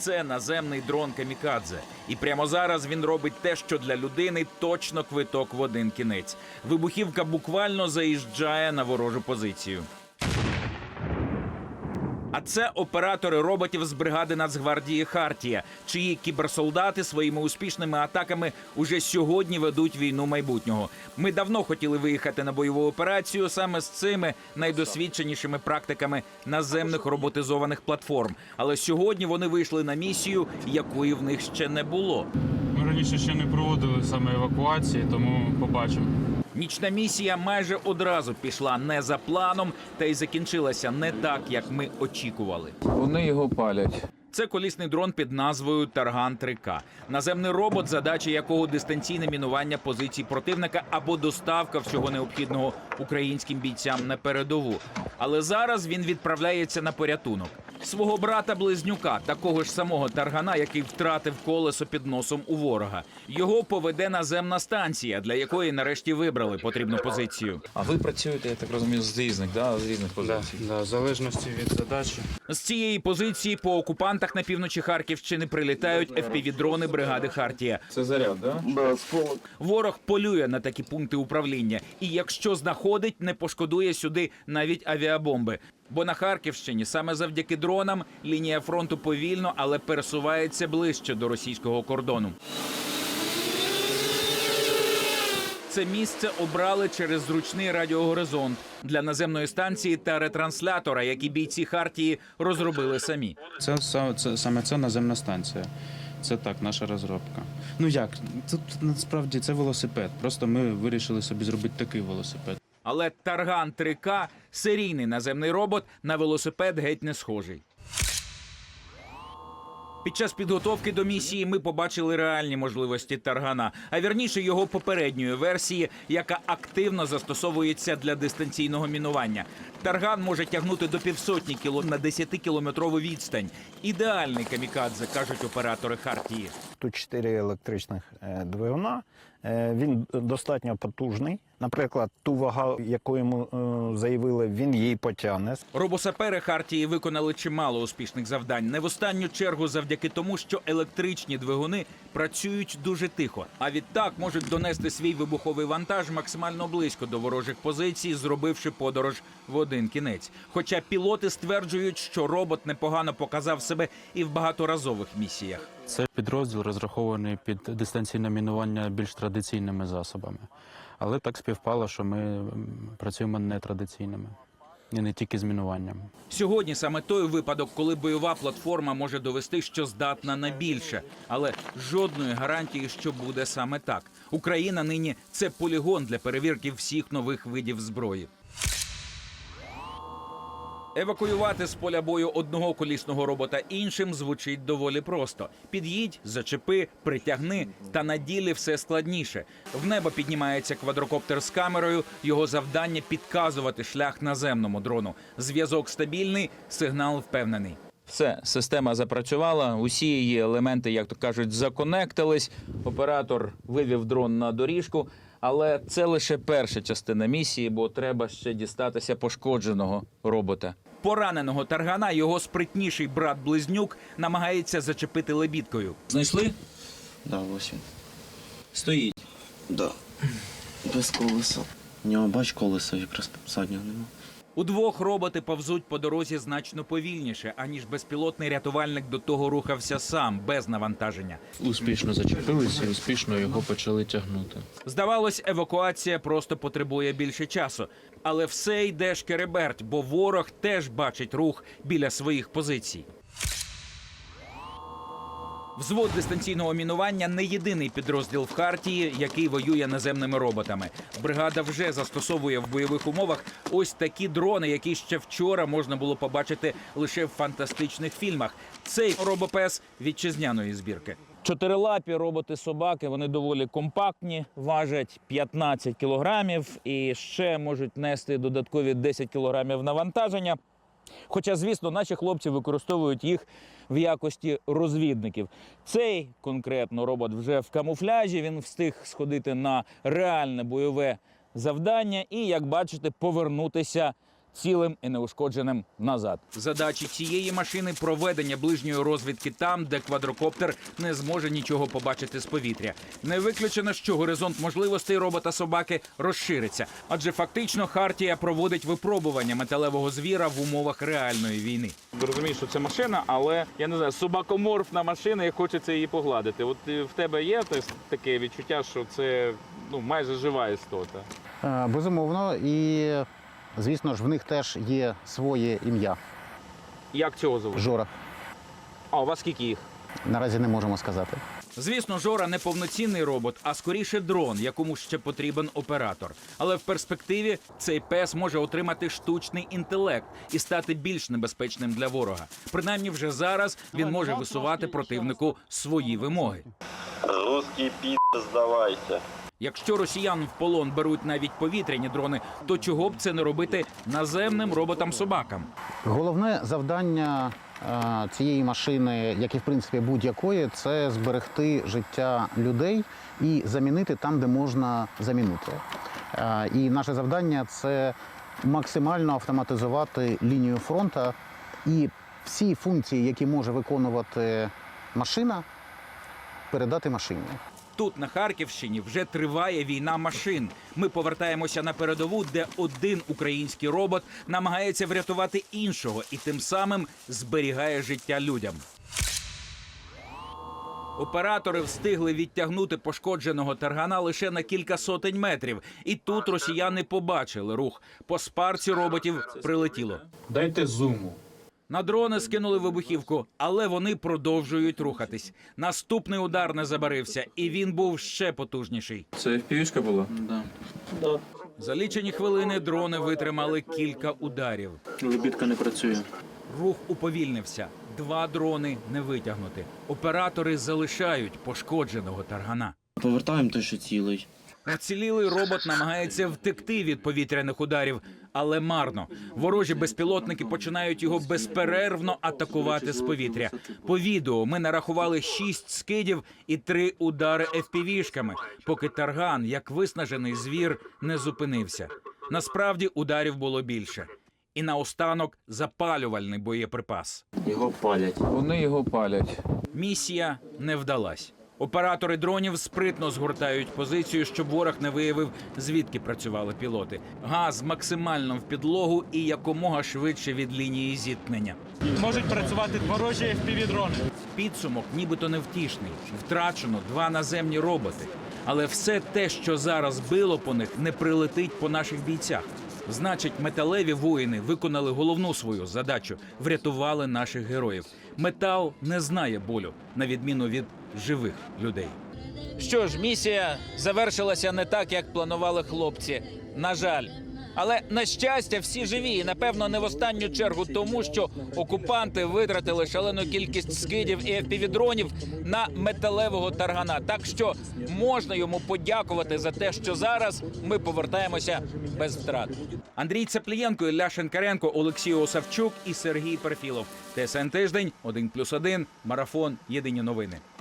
Це наземний дрон Камікадзе. І прямо зараз він робить те, що для людини точно квиток в один кінець. Вибухівка буквально заїжджає на ворожу позицію. Це оператори роботів з бригади Нацгвардії Хартія, чиї кіберсолдати своїми успішними атаками уже сьогодні ведуть війну майбутнього. Ми давно хотіли виїхати на бойову операцію саме з цими найдосвідченішими практиками наземних роботизованих платформ. Але сьогодні вони вийшли на місію, якої в них ще не було. Ми раніше ще не проводили саме евакуації, тому побачимо. Нічна місія майже одразу пішла не за планом, та й закінчилася не так, як ми очікували. Вони його палять. Це колісний дрон під назвою Тарган 3К. Наземний робот, задача якого дистанційне мінування позицій противника або доставка всього необхідного українським бійцям на передову. Але зараз він відправляється на порятунок. Свого брата близнюка, такого ж самого таргана, який втратив колесо під носом у ворога. Його поведе наземна станція, для якої нарешті вибрали потрібну позицію. А ви працюєте, я так розумію, з різних, да? з різних Да, позицій. да, в залежності від задачі. З цієї позиції по окупантах на півночі Харківщини прилітають FPV-дрони бригади Хартія. Це заряд, да? Ворог полює на такі пункти управління, і якщо знаходить, не пошкодує сюди навіть авіабомби. Бо на Харківщині саме завдяки дронам лінія фронту повільно, але пересувається ближче до російського кордону. Це місце обрали через зручний радіогоризонт для наземної станції та ретранслятора, які бійці Хартії розробили самі. Це, це саме це наземна станція. Це так, наша розробка. Ну як? Тут насправді це велосипед. Просто ми вирішили собі зробити такий велосипед. Але Тарган 3К – серійний наземний робот на велосипед геть не схожий. Під час підготовки до місії ми побачили реальні можливості Таргана, а вірніше його попередньої версії, яка активно застосовується для дистанційного мінування. Тарган може тягнути до півсотні кіло на 10-кілометрову відстань. Ідеальний камікадзе, кажуть оператори Хартії. Тут чотири електричних е, двигуна. Е, Він достатньо потужний. Наприклад, ту вагу, яку йому е, заявили, він її потягне. Робосапери Хартії виконали чимало успішних завдань. Не в останню чергу завдяки тому, що електричні двигуни працюють дуже тихо, а відтак можуть донести свій вибуховий вантаж максимально близько до ворожих позицій, зробивши подорож в один кінець. Хоча пілоти стверджують, що робот непогано показав себе і в багаторазових місіях. Це підрозділ розрахований під дистанційне мінування більш традиційними засобами. Але так співпало, що ми працюємо нетрадиційними. І не тільки з мінуванням. Сьогодні саме той випадок, коли бойова платформа може довести, що здатна на більше, але жодної гарантії, що буде саме так. Україна нині це полігон для перевірки всіх нових видів зброї. Евакуювати з поля бою одного колісного робота іншим звучить доволі просто: під'їдь, зачепи, притягни. Та на ділі все складніше. В небо піднімається квадрокоптер з камерою. Його завдання підказувати шлях наземному дрону. Зв'язок стабільний, сигнал впевнений. Все, система запрацювала. Усі її елементи, як то кажуть, законектились. Оператор вивів дрон на доріжку. Але це лише перша частина місії, бо треба ще дістатися пошкодженого робота. Пораненого таргана його спритніший брат близнюк намагається зачепити лебідкою. Знайшли? Да, ось він. Стоїть. Да. Без колеса. У нього бач колеса якраз заднього нема. Удвох роботи повзуть по дорозі значно повільніше, аніж безпілотний рятувальник до того рухався сам без навантаження. Успішно зачепилися і успішно його почали тягнути. Здавалось, евакуація просто потребує більше часу. Але все йде шкереберть, бо ворог теж бачить рух біля своїх позицій. Взвод дистанційного мінування не єдиний підрозділ в Хартії, який воює наземними роботами. Бригада вже застосовує в бойових умовах ось такі дрони, які ще вчора можна було побачити лише в фантастичних фільмах. Цей робопес вітчизняної збірки. Чотирилапі роботи-собаки вони доволі компактні, важать 15 кілограмів і ще можуть нести додаткові 10 кілограмів навантаження. Хоча, звісно, наші хлопці використовують їх в якості розвідників. Цей конкретно робот вже в камуфляжі. Він встиг сходити на реальне бойове завдання і, як бачите, повернутися цілим і неушкодженим назад. Задачі цієї машини проведення ближньої розвідки там, де квадрокоптер не зможе нічого побачити з повітря. Не виключено, що горизонт можливостей робота собаки розшириться, адже фактично Хартія проводить випробування металевого звіра в умовах реальної війни. Розумієш, що це машина, але я не знаю, собакоморфна машина, і хочеться її погладити. От е, в тебе є таке відчуття, що це ну майже жива істота. Е, Безумовно, і звісно ж, в них теж є своє ім'я Як цього зовут? Жора. А у вас скільки їх? Наразі не можемо сказати. Звісно, Жора не повноцінний робот, а скоріше дрон, якому ще потрібен оператор. Але в перспективі цей пес може отримати штучний інтелект і стати більш небезпечним для ворога. Принаймні, вже зараз він може висувати противнику свої вимоги. Русский пи*** сдавайся. Якщо росіян в полон беруть навіть повітряні дрони, то чого б це не робити наземним роботам-собакам? Головне завдання цієї машини, як і в принципі будь-якої, це зберегти життя людей і замінити там, де можна замінити. Е, І наше завдання це максимально автоматизувати лінію фронту і всі функції, які може виконувати машина, передати машині. Тут на Харківщині вже триває війна машин. Ми повертаємося на передову, де один український робот намагається врятувати іншого і тим самим зберігає життя людям. Оператори встигли відтягнути пошкодженого таргана лише на кілька сотень метрів, і тут росіяни побачили рух. По спарці роботів прилетіло. Дайте зуму. На дрони скинули вибухівку, але вони продовжують рухатись. Наступний удар не забарився, і він був ще потужніший. Це FPV-шка була? Да. За лічені хвилини дрони витримали кілька ударів. Лебідка не працює. Рух уповільнився. Два дрони не витягнути. Оператори залишають пошкодженого таргана. Повертаємо той, що цілий. Уцілілий робот намагається втекти від повітряних ударів, але марно. Ворожі безпілотники починають його безперервно атакувати з повітря. По відео ми нарахували шість скидів і три удари FPV-шками, поки тарган, як виснажений звір, не зупинився. Насправді ударів було більше. І наостанок запалювальний боєприпас. Його палять. Вони його палять. Місія не вдалась. Оператори дронів спритно згортають позицію, щоб ворог не виявив, звідки працювали пілоти. Газ максимально в підлогу і якомога швидше від лінії зіткнення. можуть працювати ворожі FPV-дрони. Підсумок нібито невтішний. Втрачено два наземні роботи. Але все те, що зараз било по них, не прилетить по наших бійцях. Значить, металеві воїни виконали головну свою задачу врятували наших героїв. Метал не знає болю, на відміну від живих людей. Що ж, місія завершилася не так, як планували хлопці. На жаль. Але на щастя, всі живі, і напевно не в останню чергу тому, що окупанти витратили шалену кількість скидів і FPV-дронів на металевого таргана. Так що можна йому подякувати за те, що зараз ми повертаємося без втрат. Андрій Цеплієнко, Ілля Шенкаренко, Олексій Осавчук і Сергій Перфілов. ТСН тиждень 1+,1, марафон. Єдині новини.